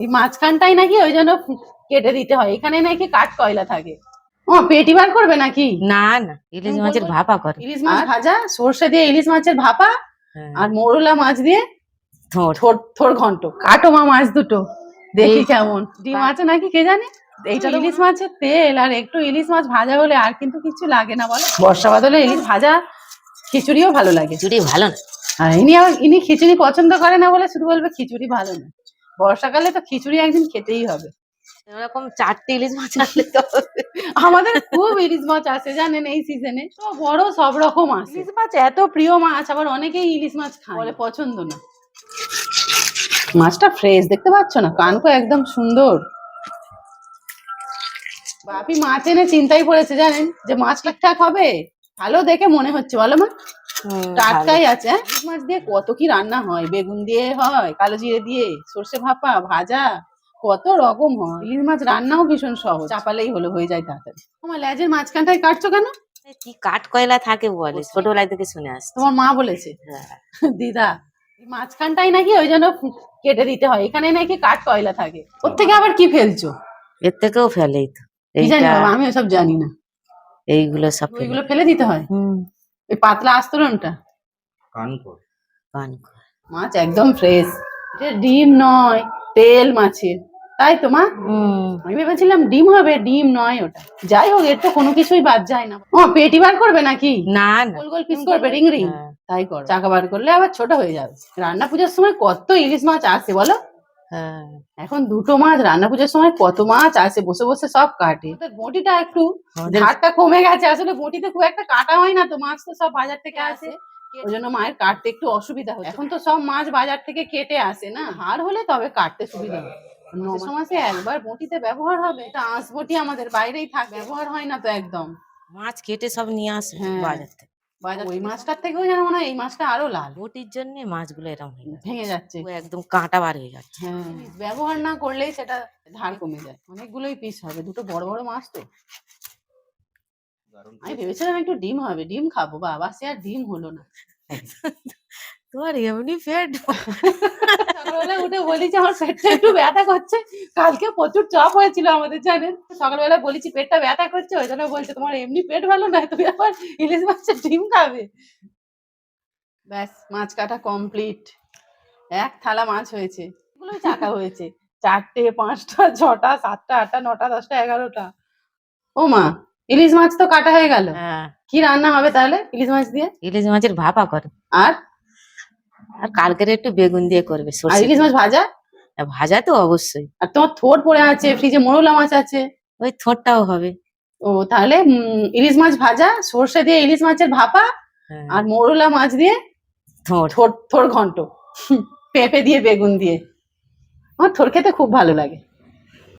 এই মাঝখানটাই নাকি ওই জন্য কেটে দিতে হয় এখানে নাকি কাঠ কয়লা থাকে। ও পেটি বার করবে নাকি? না না ইলিশ মাছের ভাপা করে। ইলিশ মাছ ভাজা সর্ষে দিয়ে ইলিশ মাছের ভাপা হ্যাঁ, আর মোরলা মাছ দিয়ে থোর থোর ঘন্ট। কাটো মা মাছ দুটো দেখি কেমন। ডিম আছে নাকি কে জানে? এইটা ইলিশ মাছের তেল আর একটু ইলিশ মাছ ভাজা হলে আর কিন্তু কিছু লাগে না বলো। বর্ষা বাদলে ইলিশ ভাজা খিচুড়িও ভালো লাগে। খিচুড়ি ভালো না। আর ইনি আবার ইনি খিচুড়ি পছন্দ করে না বলে শুধু বলবে খিচুড়ি ভালো না। বর্ষাকালে তো খিচুড়ি একদিন খেতেই হবে। এরকম চারটে ইলিশ মাছ আনলে তো আমাদের খুব ইলিশ মাছ আছে জানেন এই সিজনে তো বড় সব রকম আছে ইলিশ মাছ এত প্রিয় মাছ আবার অনেকেই ইলিশ মাছ খায়। বলে পছন্দ না। মাছটা ফ্রেশ দেখতে পাচ্ছ না? কানকো একদম সুন্দর। বাপি মাছ এনে চিন্তাই পড়েছে জানেন যে মাছ ঠিকঠাক হবে? ভালো দেখে মনে হচ্ছে বলো মা। টাটকাই আছে হ্যাঁ? মাছ দিয়ে কত কি রান্না হয়? বেগুন দিয়ে হয় কালো জিরে দিয়ে সর্ষে ভাপা ভাজা কত রকম হয়। ইলিশ মাছ রান্নাও ভীষণ সহজ। চাপালেই হলো হয়ে যায় তাড়াতাড়ি। তোমার লেজের মাঝখানটায় কাটছো কেন? কি কাঠ কয়লা থাকে বলে ছোটবেলায় থেকে শুনে আসছি। তোমার মা বলেছে। হ্যাঁ, দিদা মাঝখানটাই নাকি ওই জন্য কেটে দিতে হয়। এখানে নাকি কাঠ কয়লা থাকে। ওর থেকে আবার কি ফেলছো? এর থেকেও ফেলেই তো। আমি ওসব জানি না। এইগুলো সব ওইগুলো ফেলে। দিতে হয়? ওই পাতলা আস্তরণটা? কানকর। পান করে। মাছ একদম ফ্রেশ এটা ডিম নয় তেল মাছের। তাই তো মা? হুম। আমি ভেবেছিলাম ডিম হবে ডিম নয় ওটা। যাই হোক এর তো কোনো কিছুই বাদ যায় না। ও পেটি বার করবে নাকি? না না। গোল গোল পিস করবে রিং রিং হ্যাঁ, তাই কর। চাকা বার করলে আবার ছোট হয়ে যাবে। রান্না পুজোর সময় কত ইলিশ মাছ আসে বলো? হ্যাঁ। এখন দুটো মাছ রান্না পুজোর সময় কত মাছ আসে বসে বসে সব কাটে। বটিটা একটু ধারটা কমে গেছে। আসলে বটিতে খুব একটা কাটা হয় না তো মাছ তো সব বাজার থেকে আসে। ওই জন্য মায়ের কাটতে একটু অসুবিধা হচ্ছে এখন তো সব মাছ বাজার থেকে কেটে আসে না হাড় হলে তবে কাটতে সুবিধা হয়। মাসে একবার বটিতে ব্যবহার হবে এটা আঁশ বটি আমাদের বাইরেই থাক। ব্যবহার হয় না তো একদম। মাছ কেটে সব নিয়ে আসে হ্যাঁ। বাজার থেকে। ওই মাছটার থেকেও যেন মনে হয় এই মাছটা আরও লাল। বটির জন্য মাছগুলো এরকম ভেঙে যাচ্ছে। একদম কাঁটা বার হয়ে যাচ্ছে। হ্যাঁ ব্যবহার না করলেই সেটা ধার কমে যায়। অনেকগুলোই পিস হবে দুটো বড় বড় মাছ তো। আমি ভেবেছিলাম একটু ডিম হবে ডিম খাব বাবা সে আর ডিম হলো না। তোমার এমনি ফেট বলি যে আমার পেটটা একটু ব্যথা করছে। কালকে প্রচুর চাপ হয়েছিল আমাদের জানেন। সকালবেলা বলেছি পেটটা ব্যথা করছে? ওই জন্য বলছে তোমার এমনি পেট ভালো না তুমি আবার ইলিশ মাছের ডিম খাবে? ব্যাস মাছ কাটা কমপ্লিট এক থালা মাছ হয়েছে। এগুলোই চাকা হয়েছে। চারটে পাঁচটা ছটা সাতটা আটটা নটা দশটা এগারোটা। ও মা ইলিশ মাছ তো কাটা হয়ে গেল। হ্যাঁ। কি রান্না হবে তাহলে ইলিশ মাছ দিয়ে? ইলিশ মাছের ভাপা করে। আর আর কালকের একটু বেগুন দিয়ে করবে সরষে ইলিশ মাছ ভাজা? ভাজা তো অবশ্যই। আর তোমার থোট পড়ে আছে ফ্রিজে মোরলা মাছ আছে? ওই থোটটাও হবে। ও তাহলে ইলিশ মাছ ভাজা সর্ষে দিয়ে ইলিশ মাছের ভাপা হ্যাঁ, আর মোরলা মাছ দিয়ে থোট। থোর থোর ঘন্ট। পেঁপে দিয়ে বেগুন দিয়ে। আমার থোর খেতে খুব ভালো লাগে।